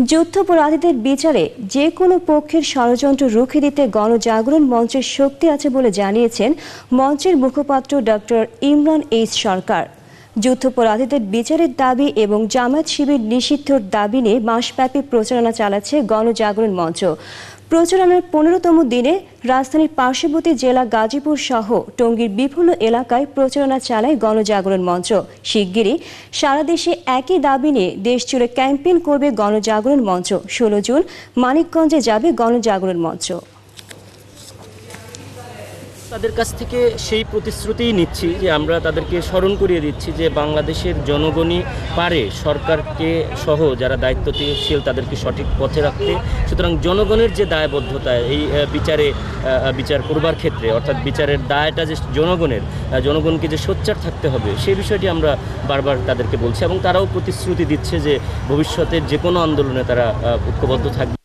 যুদ্ধাপরাধীদের বিচারে যে কোনো পক্ষের ষড়যন্ত্র রুখে দিতে গণজাগরণ মঞ্চের শক্তি আছে বলে জানিয়েছেন মঞ্চের মুখপাত্র ডক্টর ইমরান এইচ সরকার। যুদ্ধাপরাধীদের বিচারের দাবি এবং জামাত শিবির নিষিদ্ধর দাবি নিয়ে মাসব্যাপী প্রচারণা চালাচ্ছে গণজাগরণ মঞ্চ। প্রচারণার পনেরোতম দিনে রাজধানীর পার্শ্ববর্তী জেলা গাজীপুর সহ টঙ্গীর বিভিন্ন এলাকায় প্রচারণা চালায় গণজাগরণ মঞ্চ। শিগগিরই সারা দেশে একই দাবি নিয়ে দেশ জুড়ে ক্যাম্পেইন করবে গণজাগরণ মঞ্চ। ষোলো জুন মানিকগঞ্জে যাবে গণজাগরণ মঞ্চ। তাদের কাছ থেকে সেই প্রতিশ্রুতিই নিচ্ছি যে আমরা তাদেরকে স্মরণ করিয়ে দিচ্ছি যে বাংলাদেশের জনগণই পারে সরকারকে সহ যারা দায়িত্বশীল তাদেরকে সঠিক পথে রাখতে। সুতরাং জনগণের যে দায়বদ্ধতা, এই বিচারে বিচার করবার ক্ষেত্রে, অর্থাৎ বিচারের দায়টা যে জনগণের জনগণকে যে সোচ্চার থাকতে হবে, সেই বিষয়টি আমরা বারবার তাদেরকে বলছি এবং তারাও প্রতিশ্রুতি দিচ্ছে যে ভবিষ্যতের যে কোনো আন্দোলনে তারা ঐক্যবদ্ধ থাকবে।